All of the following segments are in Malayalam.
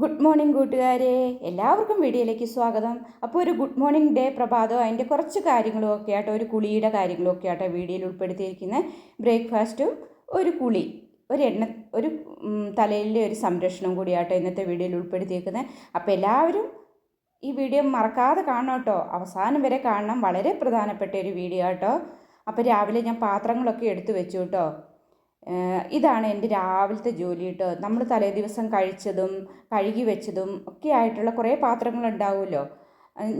ഗുഡ് മോർണിംഗ് കൂട്ടുകാരെ. എല്ലാവർക്കും വീഡിയോയിലേക്ക് സ്വാഗതം. അപ്പോൾ ഒരു ഗുഡ് മോർണിംഗ് ഡേ പ്രഭാതം അതിന്റെ കുറച്ച് കാര്യങ്ങളും ഒക്കെ ഒരു കുളിയുടെ കാര്യങ്ങളും ഒക്കെ വീഡിയോയിൽ ഉൾപ്പെടുത്തിയിരിക്കുന്ന ബ്രേക്ക്ഫാസ്റ്റും ഒരു കുളി ഒരു എണ്ണ ഒരു തലയിലെ ഒരു സംരക്ഷണം കൂടിയാട്ടോ ഇന്നത്തെ വീഡിയോയിൽ ഉൾപ്പെടുത്തിയിരിക്കുന്നത്. അപ്പോൾ എല്ലാവരും ഈ വീഡിയോ മറക്കാതെ കാണണം കേട്ടോ. അവസാനം വരെ കാണണം. വളരെ പ്രധാനപ്പെട്ട ഒരു വീഡിയോ കേട്ടോ അപ്പോൾ രാവിലെ ഞാൻ പാത്രങ്ങളൊക്കെ എടുത്തു വെച്ചു കേട്ടോ. ഇതാണ് എന്റെ രാവിലത്തെ ജോലി കേട്ടോ. നമ്മൾ തലേ ദിവസം കഴിച്ചതും കഴുകി വെച്ചതും ഒക്കെ ആയിട്ടുള്ള കുറേ പാത്രങ്ങൾ ഉണ്ടാവുമല്ലോ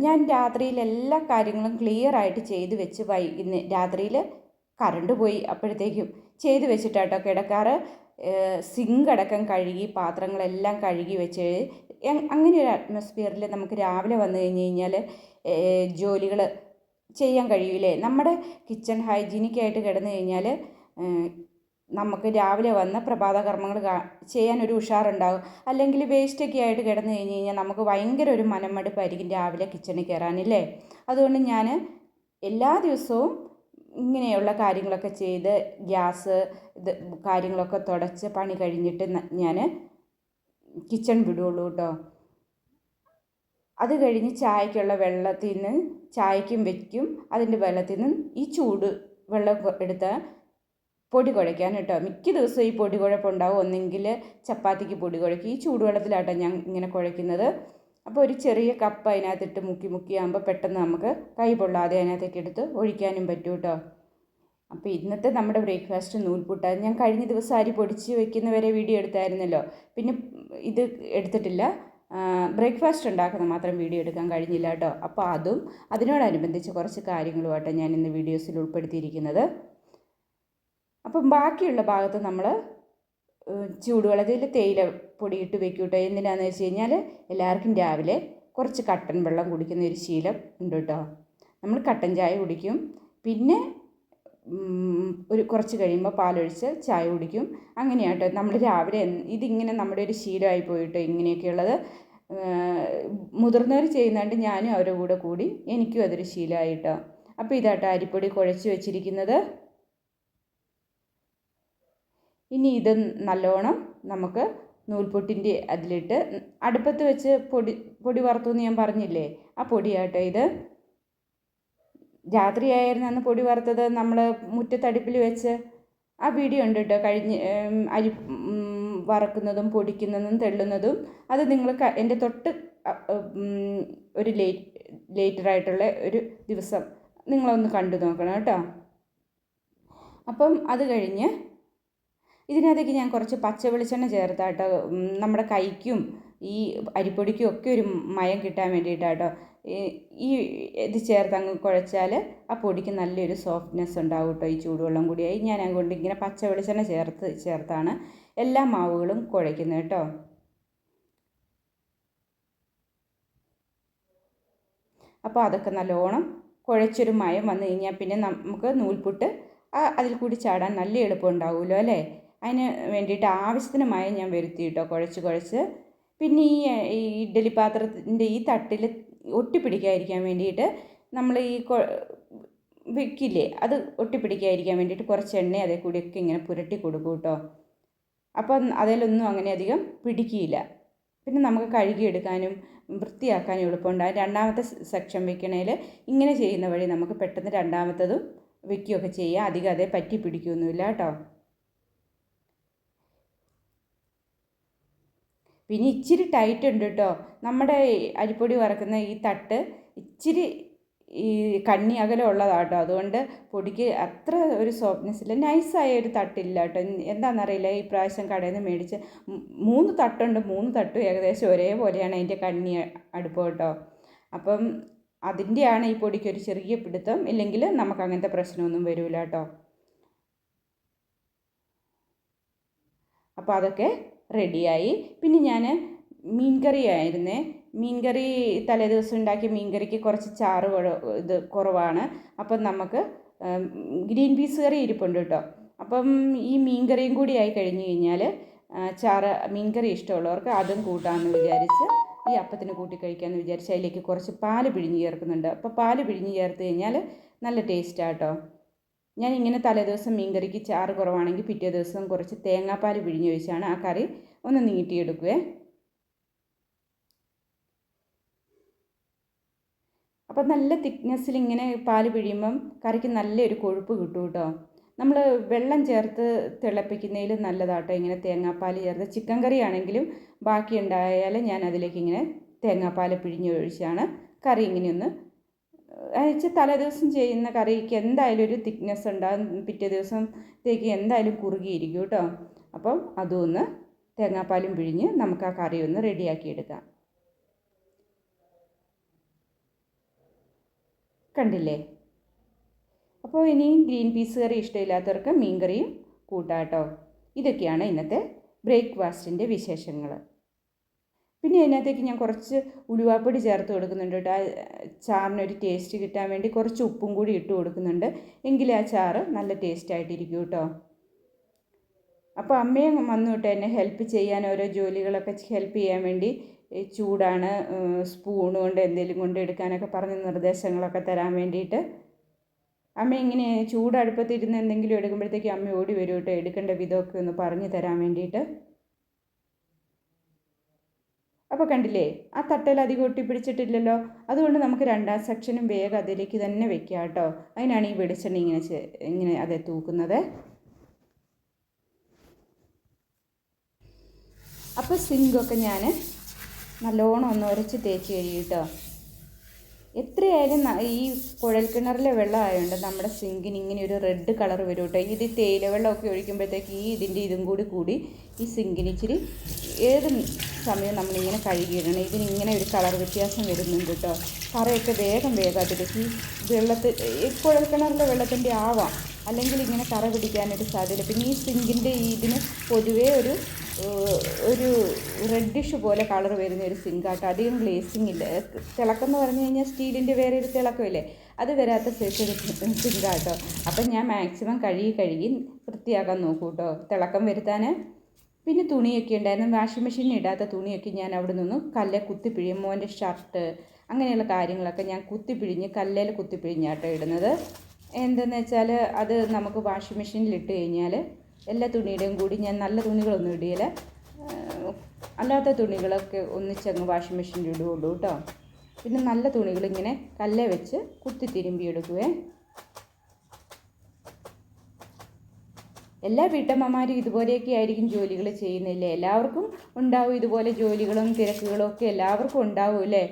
ഞാൻ രാത്രിയിൽ എല്ലാ കാര്യങ്ങളും ക്ലിയർ ആയിട്ട് ചെയ്ത് വെച്ച് വൈകുന്ന രാത്രിയിൽ കറണ്ട് പോയി അപ്പോഴത്തേക്കും ചെയ്തു വെച്ചിട്ടാട്ടോ കിടക്കാറ്. സിങ്ക് അടക്കം കഴുകി പാത്രങ്ങളെല്ലാം കഴുകി വെച്ച് അങ്ങനെ ഒരു അറ്റ്മോസ്ഫിയറിൽ നമുക്ക് രാവിലെ വന്നു കഴിഞ്ഞ് കഴിഞ്ഞാൽ ജോലികൾ ചെയ്യാൻ കഴിയൂലേ. നമ്മുടെ കിച്ചൺ ഹൈജീനിക്കായിട്ട് കിടന്നു കഴിഞ്ഞാൽ നമുക്ക് രാവിലെ വന്ന് പ്രഭാത കർമ്മങ്ങൾ ചെയ്യാൻ ഒരു ഉഷാറുണ്ടാകും. അല്ലെങ്കിൽ വേസ്റ്റൊക്കെ ആയിട്ട് കിടന്നു കഴിഞ്ഞ് കഴിഞ്ഞാൽ നമുക്ക് ഭയങ്കര ഒരു മനമടുപ്പായിരിക്കും രാവിലെ കിച്ചണിൽ കയറാനില്ലേ അതുകൊണ്ട് ഞാൻ എല്ലാ ദിവസവും ഇങ്ങനെയുള്ള കാര്യങ്ങളൊക്കെ ചെയ്ത് ഗ്യാസ് ഇത് കാര്യങ്ങളൊക്കെ തുടച്ച് പണി കഴിഞ്ഞിട്ട് ഞാൻ കിച്ചൺ വിടുകയുള്ളൂ കേട്ടോ അത് കഴിഞ്ഞ് ചായക്കുള്ള വെള്ളത്തിൽ നിന്ന് ചായക്കും വയ്ക്കും അതിന്റെ വെള്ളത്തിൽ നിന്ന് ഈ ചൂട് വെള്ളം എടുത്ത് പൊടി കുഴയ്ക്കാൻ കേട്ടോ. മിക്ക ദിവസവും ഈ പൊടി കുഴപ്പമുണ്ടാവും ഒന്നെങ്കിൽ ചപ്പാത്തിക്ക് പൊടി കുഴയ്ക്കും. ഈ ചൂടുവെള്ളത്തിലാട്ടോ ഞാൻ ഇങ്ങനെ കുഴയ്ക്കുന്നത്. അപ്പോൾ ഒരു ചെറിയ കപ്പ് അതിനകത്തിട്ട് മുക്കി മുക്കി ആകുമ്പോൾ പെട്ടെന്ന് നമുക്ക് കൈ പൊള്ളാതെ അതിനകത്തേക്ക് എടുത്ത് ഒഴിക്കാനും പറ്റും കേട്ടോ. അപ്പോൾ ഇന്നത്തെ നമ്മുടെ ബ്രേക്ക്ഫാസ്റ്റ് നൂൽപുട്ടാണ് ഞാൻ കഴിഞ്ഞ ദിവസം അരി പൊടിച്ച് വെക്കുന്നവരെ വീഡിയോ എടുത്തായിരുന്നല്ലോ. പിന്നെ ഇത് എടുത്തിട്ടില്ല. ബ്രേക്ക്ഫാസ്റ്റ് ഉണ്ടാക്കുന്ന മാത്രം വീഡിയോ എടുക്കാൻ കഴിഞ്ഞില്ല കേട്ടോ. അപ്പോൾ അതും അതിനോടനുബന്ധിച്ച് കുറച്ച് കാര്യങ്ങളുമായിട്ടാണ് ഞാൻ ഇന്ന് വീഡിയോസിൽ ഉൾപ്പെടുത്തിയിരിക്കുന്നത്. അപ്പം ബാക്കിയുള്ള ഭാഗത്ത് നമ്മൾ ചൂടുവെള്ളത്തിൽ തേയില പൊടിയിട്ട് വെക്കും കേട്ടോ എന്തിനാന്ന് വെച്ച് കഴിഞ്ഞാൽ എല്ലാവർക്കും രാവിലെ കുറച്ച് കട്ടൻ വെള്ളം കുടിക്കുന്ന ഒരു ശീലം ഉണ്ട് കേട്ടോ. നമ്മൾ കട്ടൻ ചായ കുടിക്കും. പിന്നെ ഒരു കുറച്ച് കഴിയുമ്പോൾ പാലൊഴിച്ച് ചായ കുടിക്കും. അങ്ങനെയാട്ടോ. നമ്മൾ രാവിലെ ഇതിങ്ങനെ നമ്മുടെ ഒരു ശീലമായി പോയിട്ടോ ഇങ്ങനെയൊക്കെയുള്ളത്. മുതിർന്നവർ ചെയ്യുന്നതുകൊണ്ട് ഞാനും അവരുടെ കൂടെ കൂടി എനിക്കും അതൊരു ശീലമായിട്ടോ. അപ്പോൾ ഇതാട്ടോ അരിപ്പൊടി കുഴച്ച് വെച്ചിരിക്കുന്നത്. ഇനി ഇത് നല്ലോണം നമുക്ക് നൂൽപൊട്ടിന്റെ അതിലിട്ട് അടുപ്പത്ത് വെച്ച് പൊടി പൊടി വറുത്തു എന്ന് ഞാൻ പറഞ്ഞില്ലേ ആ പൊടിയാട്ടോ ഇത്. രാത്രിയായിരുന്നു അന്ന് പൊടി വറുത്തത് നമ്മൾ മുറ്റത്തടുപ്പിൽ വെച്ച്. ആ വീഡിയോ ഉണ്ട് കേട്ടോ കഴിഞ്ഞ് അരി വറക്കുന്നതും പൊടിക്കുന്നതും തെള്ളുന്നതും. അത് നിങ്ങൾ എന്റെ തൊട്ട് ഒരു ലേറ്റ് ലേറ്ററായിട്ടുള്ള ഒരു ദിവസം നിങ്ങളൊന്ന് കണ്ടു നോക്കണം കേട്ടോ. അപ്പം അത് കഴിഞ്ഞ് ഇതിനകത്തേക്ക് ഞാൻ കുറച്ച് പച്ച വെളിച്ചെണ്ണ ചേർത്താട്ടോ. നമ്മുടെ കൈക്കും ഈ അരിപ്പൊടിക്കും ഒക്കെ ഒരു മയം കിട്ടാൻ വേണ്ടിയിട്ടാട്ടോ. ഈ- ഇത് ചേർത്ത് അങ്ങ് കുഴച്ചാൽ ആ പൊടിക്ക് നല്ലൊരു സോഫ്റ്റ്നെസ് ഉണ്ടാവും കേട്ടോ ഈ ചൂടുവെള്ളം കൂടിയായി. ഞാൻ അതുകൊണ്ട് ഇങ്ങനെ പച്ച വെളിച്ചെണ്ണ ചേർത്ത് ചേർത്താണ് എല്ലാ മാവുകളും കുഴയ്ക്കുന്നത് കേട്ടോ. അപ്പോൾ അതൊക്കെ നല്ലോണം കുഴച്ചൊരു മയം വന്നു കഴിഞ്ഞാൽ പിന്നെ നമുക്ക് നൂൽപുട്ട് അതിൽ കൂടി ചാടാൻ നല്ല എളുപ്പം ഉണ്ടാവുമല്ലോ അല്ലേ? അതിന് വേണ്ടിയിട്ട് ആവശ്യത്തിന് മയം ഞാൻ വരുത്തി കേട്ടോ കുഴച്ച് കുഴച്ച്. പിന്നെ ഈ ഈ ഇഡ്ഡലി പാത്രത്തിന്റെ ഈ തട്ടിൽ ഒട്ടിപ്പിടിക്കാതിരിക്കാൻ വേണ്ടിയിട്ട് നമ്മൾ ഈ വെക്കില്ലേ അത് ഒട്ടിപ്പിടിക്കാതിരിക്കാൻ വേണ്ടിയിട്ട് കുറച്ച് എണ്ണ അതേ കൂടിയൊക്കെ ഇങ്ങനെ പുരട്ടി കൊടുക്കും കേട്ടോ. അപ്പം അതിലൊന്നും അങ്ങനെ അധികം പിടിക്കില്ല പിന്നെ നമുക്ക് കഴുകിയെടുക്കാനും വൃത്തിയാക്കാനും എളുപ്പമുണ്ടാകും രണ്ടാമത്തെ സെക്ഷൻ വെക്കണേൽ ഇങ്ങനെ ചെയ്യുന്ന വഴി നമുക്ക് പെട്ടെന്ന് രണ്ടാമത്തതും വെക്കുകയൊക്കെ ചെയ്യാം. അധികം അതേ പറ്റി പിടിക്കുകയൊന്നുമില്ല കേട്ടോ. പിന്നെ ഇച്ചിരി ടൈറ്റ് ഉണ്ട് കേട്ടോ നമ്മുടെ അരിപ്പൊടി വറക്കുന്ന ഈ തട്ട് ഇച്ചിരി ഈ കണ്ണി അകലം ഉള്ളതാണ് കേട്ടോ അതുകൊണ്ട് പൊടിക്ക് അത്ര ഒരു സോഫ്റ്റ്നെസ് ഇല്ല. നൈസായ ഒരു തട്ടില്ല കേട്ടോ എന്താണെന്നറിയില്ല ഈ പ്രാവശ്യം കടയിൽ നിന്ന് മേടിച്ച് മൂന്ന് തട്ടുണ്ട്. മൂന്ന് തട്ടും ഏകദേശം ഒരേപോലെയാണ് അതിന്റെ കണ്ണി അടുപ്പം കേട്ടോ അപ്പം അതിന്റെയാണ് ഈ പൊടിക്ക് ഒരു ചെറിയ പിടുത്തം. ഇല്ലെങ്കിൽ നമുക്ക് അങ്ങനത്തെ പ്രശ്നമൊന്നും വരില്ല കേട്ടോ അപ്പോൾ അതൊക്കെ റെഡിയായി. പിന്നെ ഞാൻ മീൻ കറി ആയിരുന്നേ മീൻകറി തലേ ദിവസം ഉണ്ടാക്കിയ മീൻകറിക്ക് കുറച്ച് ചാറ് ഇത് കുറവാണ്. അപ്പം നമുക്ക് ഗ്രീൻ പീസ് കറി ഇരിപ്പുണ്ട് കേട്ടോ. അപ്പം ഈ മീൻ കറിയും കൂടി ആയി കഴിഞ്ഞ് കഴിഞ്ഞാൽ ചാറ് മീൻ കറി ഇഷ്ടമുള്ളവർക്ക് അതും കൂട്ടാമെന്ന് വിചാരിച്ച് ഈ അപ്പത്തിന് കൂട്ടി കഴിക്കാമെന്ന് വിചാരിച്ച് അതിലേക്ക് കുറച്ച് പാൽ പിഴിഞ്ഞ് ചേർക്കുന്നുണ്ട്. അപ്പോൾ പാൽ പിഴിഞ്ഞ് ചേർത്ത് കഴിഞ്ഞാൽ നല്ല ടേസ്റ്റാണ് കേട്ടോ. ഞാൻ ഇങ്ങനെ തലേദിവസം മീൻകറിക്ക് ചാറ് കുറവാണെങ്കിൽ പിറ്റേ ദിവസം കുറച്ച് തേങ്ങാപ്പാൽ പിഴിഞ്ഞൊഴിച്ചാണ് ആ കറി ഒന്ന് നീട്ടിയെടുക്കുവേ. അപ്പോൾ നല്ല തിക്നെസ്സിൽ ഇങ്ങനെ പാൽ പിഴിയുമ്പം കറിക്ക് നല്ലൊരു കൊഴുപ്പ് കിട്ടും കേട്ടോ. നമ്മൾ വെള്ളം ചേർത്ത് തിളപ്പിക്കുന്നതിൽ നല്ലതാട്ടോ ഇങ്ങനെ തേങ്ങാപ്പാൽ ചേർത്ത്. ചിക്കൻ കറി ആണെങ്കിലും ബാക്കി ഉണ്ടായാൽ ഞാൻ അതിലേക്ക് ഇങ്ങനെ തേങ്ങാപ്പാൽ പിഴിഞ്ഞൊഴിച്ചാണ് കറി ഇങ്ങനെയൊന്ന് അയച്ച് തലേദിവസം ചെയ്യുന്ന കറിക്ക് എന്തായാലും ഒരു തിക്നെസ് ഉണ്ടാകും പിറ്റേ ദിവസത്തേക്ക് എന്തായാലും കുറുകിയിരിക്കും കേട്ടോ. അപ്പം അതൊന്ന് തേങ്ങാപ്പാലും പിഴിഞ്ഞ് നമുക്ക് ആ കറി ഒന്ന് റെഡിയാക്കി എടുക്കാം. കണ്ടില്ലേ? അപ്പോൾ ഇനി ഗ്രീൻ പീസ് കറി ഇഷ്ടമില്ലാത്തവർക്ക് മീൻ കറിയും കൂട്ടാട്ടോ കേട്ടോ. ഇതൊക്കെയാണ് ഇന്നത്തെ ബ്രേക്ക്ഫാസ്റ്റിന്റെ വിശേഷങ്ങൾ. പിന്നെ അതിനകത്തേക്ക് ഞാൻ കുറച്ച് ഉലുവാപ്പൊടി ചേർത്ത് കൊടുക്കുന്നുണ്ട് കേട്ടോ. ആ ചാറിനൊരു ടേസ്റ്റ് കിട്ടാൻ വേണ്ടി കുറച്ച് ഉപ്പും കൂടി ഇട്ട് കൊടുക്കുന്നുണ്ട്. എങ്കിലേ ആ ചാറ് നല്ല ടേസ്റ്റ് ആയിട്ടിരിക്കും കേട്ടോ. അപ്പോൾ അമ്മയും വന്നു കേട്ടോ എന്നെ ഹെൽപ്പ് ചെയ്യാൻ ഓരോ ജോലികളൊക്കെ ഹെൽപ്പ് ചെയ്യാൻ വേണ്ടി. ചൂടാണ് സ്പൂൺ കൊണ്ട് എന്തെങ്കിലും കൊണ്ട് എടുക്കാനൊക്കെ പറഞ്ഞ് നിർദ്ദേശങ്ങളൊക്കെ തരാൻ വേണ്ടിയിട്ട്. അമ്മ ഇങ്ങനെ ചൂടടുപ്പത്തിരുന്ന് എന്തെങ്കിലും എടുക്കുമ്പോഴത്തേക്കും അമ്മ ഓടി വരും കേട്ടോ എടുക്കേണ്ട വിധമൊക്കെ ഒന്ന് പറഞ്ഞു തരാൻ വേണ്ടിയിട്ട്. അപ്പോൾ കണ്ടില്ലേ ആ തട്ടയിൽ അധികം ഒട്ടിപ്പിടിച്ചിട്ടില്ലല്ലോ? അതുകൊണ്ട് നമുക്ക് രണ്ടാം സെക്ഷനും വേഗം അതിലേക്ക് തന്നെ വെക്കുക കേട്ടോ. അതിനാണ് ഈ വെളിച്ചെണ്ണ ഇങ്ങനെ ഇങ്ങനെ അതെ തൂക്കുന്നത്. അപ്പോൾ സിങ്കൊക്കെ ഞാൻ നല്ലോണം ഒന്ന് ഉരച്ച് തേച്ച് കഴിയും കേട്ടോ. എത്രയായാലും ഈ കുഴൽക്കിണറിലെ വെള്ളമായതുകൊണ്ട് നമ്മുടെ സിങ്കിന് ഇങ്ങനെ ഒരു റെഡ് കളർ വരും കേട്ടോ ഇത് തേയില വെള്ളമൊക്കെ ഒഴിക്കുമ്പോഴത്തേക്ക് ഈ ഇതിന്റെ ഇതും കൂടി കൂടി ഈ സിങ്കിന് ഇച്ചിരി ഏത് സമയം നമ്മളിങ്ങനെ കഴുകിയിടണം. ഇതിനിങ്ങനെ ഒരു കളർ വ്യത്യാസം വരുന്നുണ്ട് കേട്ടോ. കറയൊക്കെ വേഗം വേഗം ഈ വെള്ളത്തിൽ ഈ കുഴൽക്കിണറിലെ വെള്ളത്തിന്റെ ആവാം. അല്ലെങ്കിൽ ഇങ്ങനെ കറ പിടിക്കാനൊരു സാധ്യത പിന്നെ ഈ സിങ്കിന്റെ ഇതിന് പൊതുവേ ഒരു ഒരു റെഡിഷ് പോലെ കളർ വരുന്ന ഒരു സിങ്കാട്ട് അധികം ഗ്ലേസിങ് ഇല്ല. തിളക്കം എന്ന് പറഞ്ഞു കഴിഞ്ഞാൽ സ്റ്റീലിന്റെ വേറെ ഒരു തിളക്കമില്ലേ? അത് വരാത്ത ഒരു സിങ്കാട്ടോ അപ്പം ഞാൻ മാക്സിമം കഴുകി കഴുകി വൃത്തിയാക്കാൻ നോക്കൂ കേട്ടോ തിളക്കം വരുത്താൻ പിന്നെ തുണിയൊക്കെ ഉണ്ടായിരുന്നു. വാഷിംഗ് മെഷീനിൽ ഇടാത്ത തുണിയൊക്കെ ഞാൻ അവിടെ നിന്ന് കല്ലെ കുത്തിപ്പിഴിയും മോന്റെ ഷർട്ട് അങ്ങനെയുള്ള കാര്യങ്ങളൊക്കെ ഞാൻ കുത്തിപ്പിഴിഞ്ഞ് കല്ലേൽ കുത്തിപ്പിഴിഞ്ഞാട്ടോ ഇടുന്നത്. എന്തെന്ന് വെച്ചാൽ അത് നമുക്ക് വാഷിംഗ് മെഷീനിൽ ഇട്ട് കഴിഞ്ഞാൽ എല്ലാ തുണിയുടെയും കൂടി ഞാൻ നല്ല തുണികളൊന്നും ഇടിയില്ല. അല്ലാത്ത തുണികളൊക്കെ ഒന്നിച്ചങ്ങ് വാഷിംഗ് മെഷീനിൽ ഇടുകയുള്ളൂ കേട്ടോ. പിന്നെ നല്ല തുണികൾ ഇങ്ങനെ കല്ലേ വെച്ച് കുത്തി തിരുമ്പി എടുക്കുവേ. എല്ലാ വീട്ടമ്മമാരും ഇതുപോലെയൊക്കെ ആയിരിക്കും ജോലികൾ ചെയ്യുന്നില്ലേ എല്ലാവർക്കും ഉണ്ടാവും ഇതുപോലെ ജോലികളും തിരക്കുകളും ഒക്കെ എല്ലാവർക്കും ഉണ്ടാവും അല്ലേ?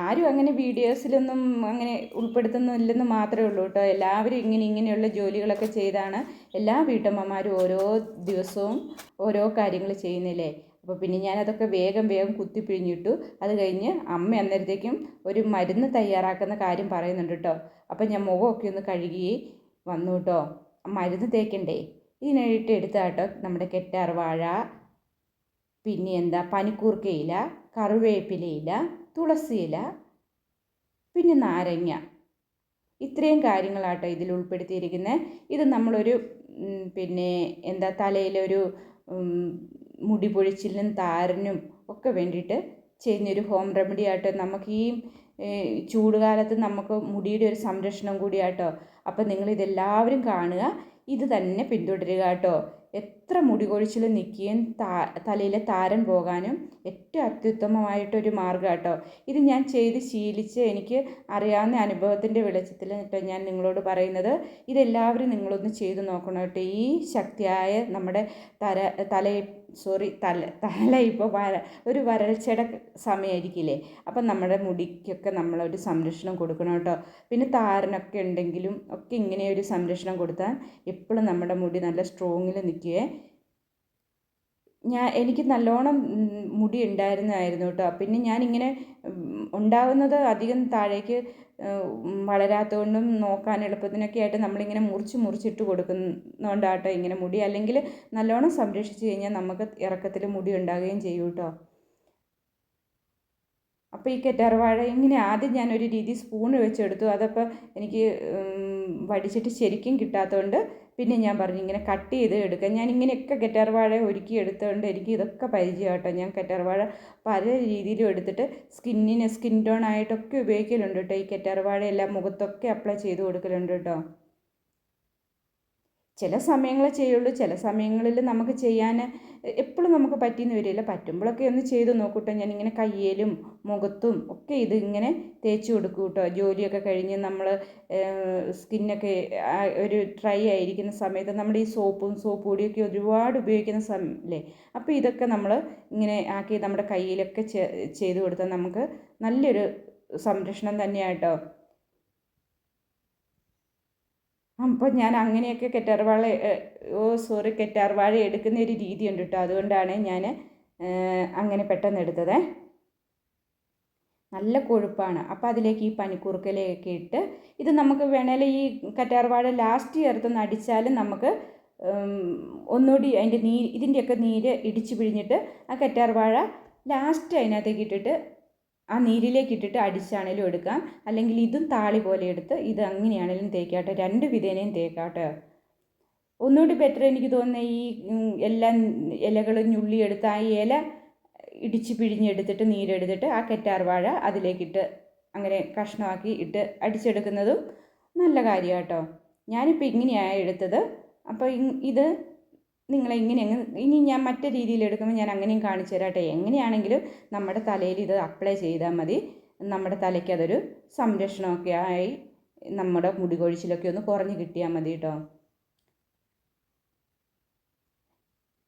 ആരും അങ്ങനെ വീഡിയോസിലൊന്നും അങ്ങനെ ഉൾപ്പെടുത്തുന്നില്ലെന്ന് മാത്രമേ ഉള്ളൂ കേട്ടോ. എല്ലാവരും ഇങ്ങനെ ഇങ്ങനെയുള്ള ജോലികളൊക്കെ ചെയ്താണ്. എല്ലാ വീട്ടമ്മമാരും ഓരോ ദിവസവും ഓരോ കാര്യങ്ങൾ ചെയ്യുന്നില്ലേ? അപ്പോൾ പിന്നെ ഞാനതൊക്കെ വേഗം വേഗം കുത്തിപ്പിഴിഞ്ഞിട്ടു അത് കഴിഞ്ഞ് അമ്മ അന്നേരത്തേക്കും ഒരു മരുന്ന് തയ്യാറാക്കുന്ന കാര്യം പറയുന്നുണ്ട് കേട്ടോ അപ്പം ഞാൻ മുഖമൊക്കെ ഒന്ന് കഴുകി വന്നു കേട്ടോ മരുന്ന് തേക്കണ്ടേ? ഇതിനായിട്ട് എടുത്താട്ടോ നമ്മുടെ കെറ്റാർ വാഴ പിന്നെ എന്താ പനിക്കൂർക്കയില കറിവേപ്പിലയില തുളസിയില പിന്നെ നാരങ്ങ. ഇത്രയും കാര്യങ്ങളാട്ടോ ഇതിൽ ഉൾപ്പെടുത്തിയിരിക്കുന്നത് ഇത് നമ്മളൊരു പിന്നെ എന്താ തലയിലൊരു മുടി പൊഴിച്ചിലിനും താരനും ഒക്കെ വേണ്ടിയിട്ട് ചെയ്യുന്നൊരു ഹോം റെമഡി ആയിട്ട് നമുക്ക് ഈ ചൂട് കാലത്ത് നമുക്ക് മുടിയുടെ ഒരു സംരക്ഷണം കൂടിയാട്ടോ. അപ്പം നിങ്ങളിതെല്ലാവരും കാണുക. ഇത് തന്നെ പിന്തുടരുക കേട്ടോ എത്ര മുടി കൊഴിച്ചിൽ നിൽക്കുകയും തലയിലെ താരൻ പോകാനും ഏറ്റവും അത്യുത്തമമായിട്ടൊരു മാർഗം കേട്ടോ ഇത് ഞാൻ ചെയ്ത് ശീലിച്ച് എനിക്ക് അറിയാവുന്ന അനുഭവത്തിന്റെ വെളിച്ചത്തിൽ കേട്ടോ ഞാൻ നിങ്ങളോട് പറയുന്നത്. ഇതെല്ലാവരും നിങ്ങളൊന്ന് ചെയ്ത് നോക്കണം കേട്ടോ. ഈ ശക്തിയായ നമ്മുടെ തല തലയെ സോറി തല തല ഇപ്പോൾ വര ഒരു വരൾച്ചയുടെ സമയമായിരിക്കില്ലേ അപ്പം നമ്മുടെ മുടിക്കൊക്കെ നമ്മളൊരു സംരക്ഷണം കൊടുക്കണം കേട്ടോ. പിന്നെ താരനൊക്കെ ഉണ്ടെങ്കിലും ഒക്കെ ഇങ്ങനെ ഒരു സംരക്ഷണം കൊടുത്താൽ എപ്പോഴും നമ്മുടെ മുടി നല്ല സ്ട്രോങ്ങിൽ നിൽക്കുകയെ. ഞാൻ എനിക്ക് നല്ലോണം മുടി ഉണ്ടായിരുന്നായിരുന്നു കേട്ടോ. പിന്നെ ഞാനിങ്ങനെ ഉണ്ടാകുന്നത് അധികം താഴേക്ക് വളരാത്തതുകൊണ്ടും നോക്കാൻ എളുപ്പത്തിനൊക്കെ ആയിട്ട് നമ്മളിങ്ങനെ മുറിച്ച് മുറിച്ചിട്ട് കൊടുക്കുന്നതുകൊണ്ടാട്ടോ ഇങ്ങനെ മുടി. അല്ലെങ്കിൽ നല്ലോണം സംരക്ഷിച്ച് കഴിഞ്ഞാൽ നമുക്ക് ഇറക്കത്തിൽ മുടി ഉണ്ടാകുകയും ചെയ്യും കേട്ടോ. അപ്പോൾ ഈ കറ്റാർവാഴ ഇങ്ങനെ ആദ്യം ഞാനൊരു രീതി സ്പൂൺ വെച്ചെടുത്തു. അതപ്പോൾ എനിക്ക് വടിച്ചിട്ട് ശരിക്കും കിട്ടാത്തതുകൊണ്ട് പിന്നെ ഞാൻ പറഞ്ഞു ഇങ്ങനെ കട്ട് ചെയ്ത് എടുക്കാം. ഞാൻ ഇങ്ങനെയൊക്കെ കറ്റാർവാഴ ഒരുക്കി എടുത്തുകൊണ്ട് എനിക്ക് ഇതൊക്കെ പരിചയം കേട്ടോ ഞാൻ കറ്റാർവാഴ പല രീതിയിലും എടുത്തിട്ട് സ്കിന്നിന് സ്കിൻ ടോൺ ആയിട്ടൊക്കെ ഉപയോഗിക്കലുണ്ട് കേട്ടോ ഈ കറ്റാർവാഴ എല്ലാം മുഖത്തൊക്കെ അപ്ലൈ ചെയ്ത് കൊടുക്കലുണ്ട് കേട്ടോ ചില സമയങ്ങളെ ചെയ്യുള്ളൂ ചില സമയങ്ങളിൽ നമുക്ക് ചെയ്യാൻ എപ്പോഴും നമുക്ക് പറ്റിയെന്ന് വരില്ല പറ്റുമ്പോഴൊക്കെ ഒന്ന് ചെയ്ത് നോക്കൂട്ടോ. ഞാനിങ്ങനെ കയ്യിലും മുഖത്തും ഒക്കെ ഇത് ഇങ്ങനെ തേച്ച് കൊടുക്കും കേട്ടോ. ജോലിയൊക്കെ കഴിഞ്ഞ് നമ്മൾ സ്കിന്നൊക്കെ ഒരു ഡ്രൈ ആയിരിക്കുന്ന സമയത്ത് നമ്മുടെ ഈ സോപ്പും സോപ്പ് പൊടിയൊക്കെ ഒരുപാട് ഉപയോഗിക്കുന്ന സമയല്ലേ അപ്പോൾ ഇതൊക്കെ നമ്മൾ ഇങ്ങനെ ആക്കി നമ്മുടെ കയ്യിലൊക്കെ ചെയ്ത് കൊടുത്താൽ നമുക്ക് നല്ലൊരു സംരക്ഷണം തന്നെയാട്ടോ. അപ്പോൾ ഞാൻ അങ്ങനെയൊക്കെ കെറ്റാർവാഴ ഓ സോറി കെറ്റാർവാഴ എടുക്കുന്ന ഒരു രീതിയുണ്ട് കേട്ടോ അതുകൊണ്ടാണ് ഞാൻ അങ്ങനെ പെട്ടെന്ന് എടുത്തത്. നല്ല കൊഴുപ്പാണ്. അപ്പോൾ അതിലേക്ക് ഈ പനിക്കുറുക്കലയൊക്കെ ഇട്ട് ഇത് നമുക്ക് വേണേൽ ഈ കറ്റാർവാഴ ലാസ്റ്റ് ചേർത്തൊന്ന് അടിച്ചാലും നമുക്ക് ഒന്നുകൂടി അതിന്റെ നീ ഇതിന്റെയൊക്കെ നീര് ഇടിച്ചു പിഴിഞ്ഞിട്ട് ആ കറ്റാർവാഴ ലാസ്റ്റ് അതിനകത്തേക്ക് ഇട്ടിട്ട് ആ നീരിലേക്ക് ഇട്ടിട്ട് അടിച്ചാണേലും എടുക്കാം. അല്ലെങ്കിൽ ഇതും താളി പോലെ എടുത്ത് ഇത് അങ്ങനെയാണേലും തേക്കാട്ടെ. രണ്ട് വിധേനയും തേക്കാട്ടെ. ഒന്നുകൂടി ബെറ്റർ എനിക്ക് തോന്നുന്നത് ഈ എല്ലാ ഇലകളും ഞുള്ളിയെടുത്ത് ആ ഇല ഇടിച്ച് പിഴിഞ്ഞെടുത്തിട്ട് നീരെടുത്തിട്ട് ആ കെറ്റാർ വാഴ അതിലേക്കിട്ട് അങ്ങനെ കഷ്ണമാക്കി ഇട്ട് അടിച്ചെടുക്കുന്നതും നല്ല കാര്യമാണ് കേട്ടോ ഞാനിപ്പോൾ ഇങ്ങനെയാണ് എടുത്തത് അപ്പോൾ ഇത് നിങ്ങൾ ഇങ്ങനെ ഇനി ഞാൻ മറ്റേ രീതിയിൽ എടുക്കുമ്പോൾ ഞാൻ അങ്ങനെയും കാണിച്ചു തരാട്ടെ. എങ്ങനെയാണെങ്കിലും നമ്മുടെ തലയിൽ ഇത് അപ്ലൈ ചെയ്താൽ മതി. നമ്മുടെ തലയ്ക്ക് അതൊരു സംരക്ഷണമൊക്കെ ആയി നമ്മുടെ മുടി കൊഴിച്ചിലൊക്കെ ഒന്ന് കുറഞ്ഞ് കിട്ടിയാൽ മതി കേട്ടോ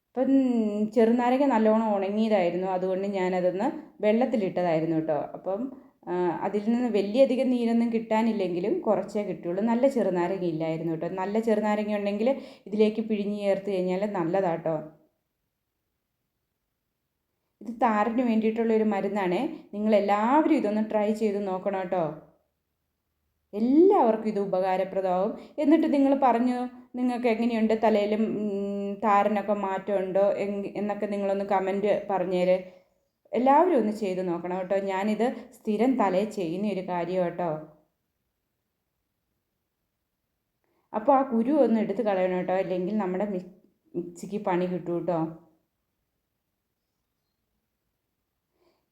ഇപ്പം ചെറുനാരങ്ങ നല്ലോണം ഉണങ്ങിയതായിരുന്നു. അതുകൊണ്ട് ഞാനതൊന്ന് വെള്ളത്തിലിട്ടതായിരുന്നു കേട്ടോ അപ്പം അതിൽ നിന്ന് വലിയധികം നീരൊന്നും കിട്ടാനില്ലെങ്കിലും കുറച്ചേ കിട്ടുള്ളൂ. നല്ല ചെറുനാരങ്ങ ഇല്ലായിരുന്നു കേട്ടോ. നല്ല ചെറുനാരങ്ങ ഉണ്ടെങ്കിൽ ഇതിലേക്ക് പിഴിഞ്ഞ് ചേർത്ത് കഴിഞ്ഞാൽ നല്ലതാട്ടോ. ഇത് താരന് വേണ്ടിയിട്ടുള്ള ഒരു മരുന്നാണ്. നിങ്ങളെല്ലാവരും ഇതൊന്ന് ട്രൈ ചെയ്ത് നോക്കണം കേട്ടോ. എല്ലാവർക്കും ഇത് ഉപകാരപ്രദമാവും. എന്നിട്ട് നിങ്ങൾ പറഞ്ഞു നിങ്ങൾക്ക് എങ്ങനെയുണ്ട് തലയിലും താരനൊക്കെ മാറ്റമുണ്ടോ എന്നൊക്കെ നിങ്ങളൊന്ന് കമന്റ് പറഞ്ഞേര്. എല്ലാവരും ഒന്ന് ചെയ്ത് നോക്കണം കേട്ടോ. ഞാനിത് സ്ഥിരം തലയിൽ ചെയ്യുന്ന ഒരു കാര്യം കേട്ടോ. അപ്പോൾ ആ കുരു ഒന്ന് എടുത്ത് കളയണം കേട്ടോ. അല്ലെങ്കിൽ നമ്മുടെ മിക്സിക്ക് പണി കിട്ടും കേട്ടോ.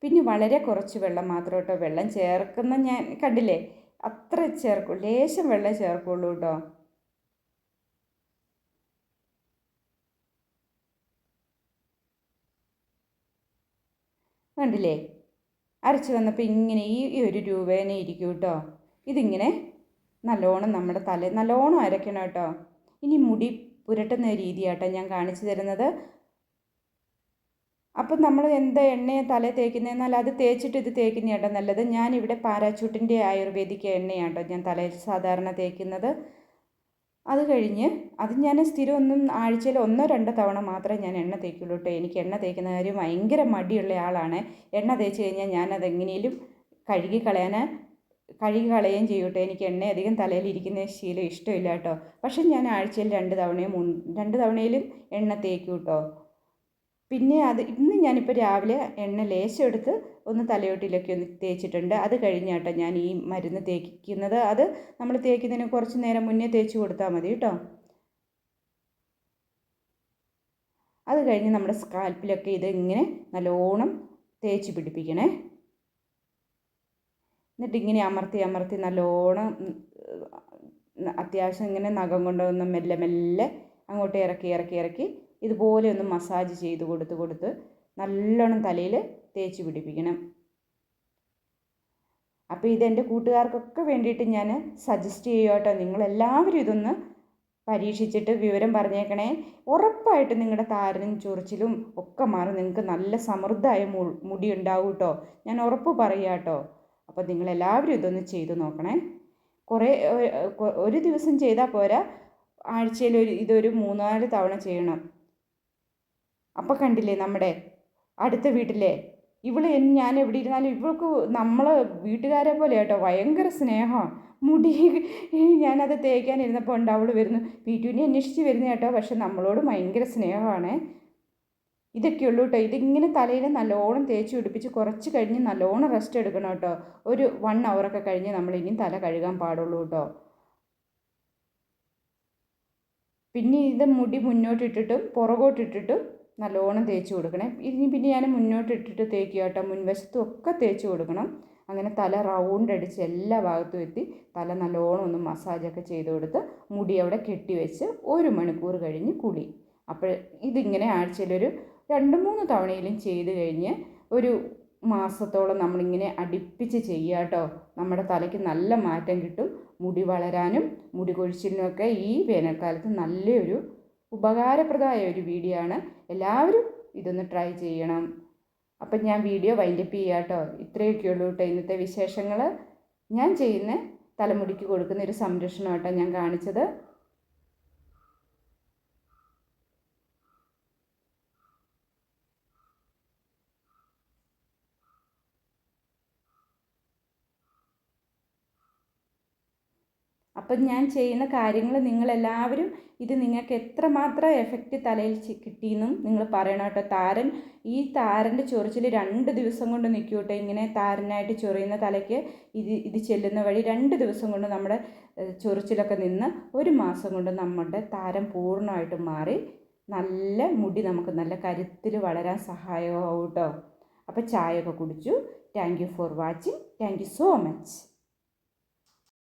പിന്നെ വളരെ കുറച്ച് വെള്ളം മാത്രം കേട്ടോ. വെള്ളം ചേർക്കുന്ന ഞാൻ കണ്ടില്ലേ? അത്ര ചേർക്കും ലേശം വെള്ളം ചേർക്കുള്ളൂ കേട്ടോ. കണ്ടില്ലേ? അരച്ച് വന്നപ്പോൾ ഇങ്ങനെ ഈ ഒരു രൂപേനെ ഇരിക്കും കേട്ടോ. ഇതിങ്ങനെ നല്ലോണം നമ്മുടെ തല നല്ലോണം അരയ്ക്കണം കേട്ടോ. ഇനി മുടി പുരട്ടുന്ന രീതിയാട്ടോ ഞാൻ കാണിച്ചു തരുന്നത്. അപ്പം നമ്മൾ എന്താ എണ്ണയെ തല തേക്കുന്നതെന്നാൽ അത് തേച്ചിട്ട് ഇത് തേക്കുന്നതാട്ടോ നല്ലത്. ഞാനിവിടെ പാരാച്ചൂട്ടിന്റെ ആയുർവേദിക് എണ്ണയാട്ടോ ഞാൻ തലയിൽ സാധാരണ തേക്കുന്നത്. അത് കഴിഞ്ഞ് അത് ഞാൻ സ്ഥിരം ഒന്നും ആഴ്ചയിൽ ഒന്നോ രണ്ടോ തവണ മാത്രമേ ഞാൻ എണ്ണ തേക്കുള്ളൂ കേട്ടോ. എനിക്ക് എണ്ണ തേക്കുന്ന കാര്യം ഭയങ്കര മടിയുള്ള ആളാണ്. എണ്ണ തേച്ച് കഴിഞ്ഞാൽ ഞാൻ എങ്ങനെയും കഴുകി കളയാൻ കഴുകി കളയുകയും ചെയ്യും കേട്ടോ. എനിക്ക് എണ്ണ അധികം തലയിൽ ഇരിക്കുന്ന ശീലം ഇഷ്ടമില്ല കേട്ടോ. പക്ഷെ ഞാൻ ആഴ്ചയിൽ രണ്ട് തവണയും രണ്ട് തവണയിലും എണ്ണ തേക്കും കേട്ടോ. പിന്നെ അത് ഇന്ന് ഞാനിപ്പോൾ രാവിലെ എണ്ണ ലേശം എടുത്ത് ഒന്ന് തലയോട്ടിലൊക്കെ ഒന്ന് തേച്ചിട്ടുണ്ട്. അത് കഴിഞ്ഞാട്ടോ ഞാൻ ഈ മരുന്ന് തേക്കുന്നത്. അത് നമ്മൾ തേക്കുന്നതിന് കുറച്ച് നേരം മുന്നേ തേച്ച് കൊടുത്താൽ മതി കേട്ടോ. അത് കഴിഞ്ഞ് നമ്മുടെ സ്കാൽപ്പിലൊക്കെ ഇത് ഇങ്ങനെ നല്ലോണം തേച്ച് പിടിപ്പിക്കണേ. എന്നിട്ട് ഇങ്ങനെ അമർത്തി അമർത്തി നല്ലോണം അത്യാവശ്യം ഇങ്ങനെ നഖം കൊണ്ടൊന്ന് മെല്ലെ മെല്ലെ അങ്ങോട്ട് ഇറക്കി ഇറക്കി ഇറക്കി ഇതുപോലെ ഒന്ന് മസാജ് ചെയ്ത് കൊടുത്ത് കൊടുത്ത് നല്ലോണം തലയിൽ തേച്ച് പിടിപ്പിക്കണം. അപ്പോൾ ഇതെന്റെ കൂട്ടുകാർക്കൊക്കെ വേണ്ടിയിട്ട് ഞാൻ സജസ്റ്റ് ചെയ്യുക നിങ്ങളെല്ലാവരും ഇതൊന്ന് പരീക്ഷിച്ചിട്ട് വിവരം പറഞ്ഞേക്കണേ. ഉറപ്പായിട്ട് നിങ്ങളുടെ താരനും ചൊറിച്ചിലും ഒക്കെ മാറി. നിങ്ങൾക്ക് നല്ല സമൃദ്ധമായ മുടി ഉണ്ടാവും കേട്ടോ ഞാൻ ഉറപ്പ് പറയുക കേട്ടോ അപ്പോൾ നിങ്ങളെല്ലാവരും ഇതൊന്ന് ചെയ്തു നോക്കണേ. കുറേ ഒരു ദിവസം ചെയ്താൽ പോരാ. ആഴ്ചയിൽ ഒരു ഇതൊരു മൂന്നാൽ തവണ ചെയ്യണം. അപ്പം കണ്ടില്ലേ നമ്മുടെ അടുത്ത വീട്ടിലെ ഇവൾ ഞാൻ എവിടെ ഇരുന്നാലും ഇവൾക്ക് നമ്മൾ വീട്ടുകാരെ പോലെ കേട്ടോ ഭയങ്കര സ്നേഹമാണ് മുടി ഞാനത് തേക്കാനിരുന്നപ്പോൾ ഉണ്ട് അവൾ വരുന്നു. പീറ്റുവിനെ അന്വേഷിച്ച് വരുന്ന കേട്ടോ പക്ഷെ നമ്മളോട് ഭയങ്കര സ്നേഹമാണ്. ഇതൊക്കെ ഉള്ളൂ കേട്ടോ. ഇതിങ്ങനെ തലയിൽ നല്ലോണം തേച്ച് പിടിപ്പിച്ച് കുറച്ച് കഴിഞ്ഞ് നല്ലോണം റെസ്റ്റ് എടുക്കണം കേട്ടോ. ഒരു വൺ അവറൊക്കെ കഴിഞ്ഞ് നമ്മൾ ഇനിയും തല കഴുകാൻ പാടുള്ളൂ കേട്ടോ. പിന്നെ ഇത് മുടി മുന്നോട്ടിട്ടിട്ടും പുറകോട്ടിട്ടിട്ടും നല്ലോണം തേച്ച് കൊടുക്കണേ. ഇനി പിന്നെ ഞാൻ മുന്നോട്ട് ഇട്ടിട്ട് തേക്കുക കേട്ടോ. മുൻവശത്തും ഒക്കെ തേച്ച് കൊടുക്കണം. അങ്ങനെ തല റൗണ്ട് അടിച്ച് എല്ലാ ഭാഗത്തും എത്തി തല നല്ലോണം ഒന്ന് മസാജൊക്കെ ചെയ്ത് കൊടുത്ത് മുടി അവിടെ കെട്ടിവെച്ച് ഒരു മണിക്കൂർ കഴിഞ്ഞ് കുളി. അപ്പോൾ ഇതിങ്ങനെ ആഴ്ചയിലൊരു രണ്ട് മൂന്ന് തവണയിലും ചെയ്ത് കഴിഞ്ഞ് ഒരു മാസത്തോളം നമ്മളിങ്ങനെ അടുപ്പിച്ച് ചെയ്യുക കേട്ടോ. നമ്മുടെ തലയ്ക്ക് നല്ല മാറ്റം കിട്ടും. മുടി വളരാനും മുടി കൊഴിച്ചിലിനൊക്കെ ഈ വേനൽക്കാലത്ത് നല്ലൊരു ഉപകാരപ്രദമായ ഒരു വീഡിയോ ആണ്. എല്ലാവരും ഇതൊന്ന് ട്രൈ ചെയ്യണം. അപ്പം ഞാൻ വീഡിയോ വൈൻഡപ്പ് ചെയ്യാം കേട്ടോ. ഇത്രയൊക്കെ ഉള്ളൂ കേട്ടോ ഇന്നത്തെ വിശേഷങ്ങൾ ഞാൻ ചെയ്യുന്ന തലമുടിക്ക് കൊടുക്കുന്ന ഒരു സംരക്ഷണം കേട്ടോ ഞാൻ കാണിച്ചത്. അപ്പം ഞാൻ ചെയ്യുന്ന കാര്യങ്ങൾ നിങ്ങളെല്ലാവരും ഇത് നിങ്ങൾക്ക് എത്രമാത്രം എഫക്റ്റ് തലയിൽ കിട്ടിയെന്നും നിങ്ങൾ പറയണം കേട്ടോ. താരൻ ഈ താരന്റെ ചൊറിച്ചിൽ രണ്ട് ദിവസം കൊണ്ട് നിൽക്കൂട്ടെ. ഇങ്ങനെ താരനായിട്ട് ചൊറിയുന്ന തലയ്ക്ക് ഇത് ഇത് ചെല്ലുന്ന വഴി രണ്ട് ദിവസം കൊണ്ട് നമ്മുടെ ചൊറിച്ചിലൊക്കെ നിന്ന് ഒരു മാസം കൊണ്ട് നമ്മുടെ താരം പൂർണമായിട്ടും മാറി നല്ല മുടി നമുക്ക് നല്ല കരുത്തിൽ വളരാൻ സഹായമാവും കേട്ടോ. അപ്പോൾ ചായയൊക്കെ കുടിച്ചു. Thank you for watching thank you so much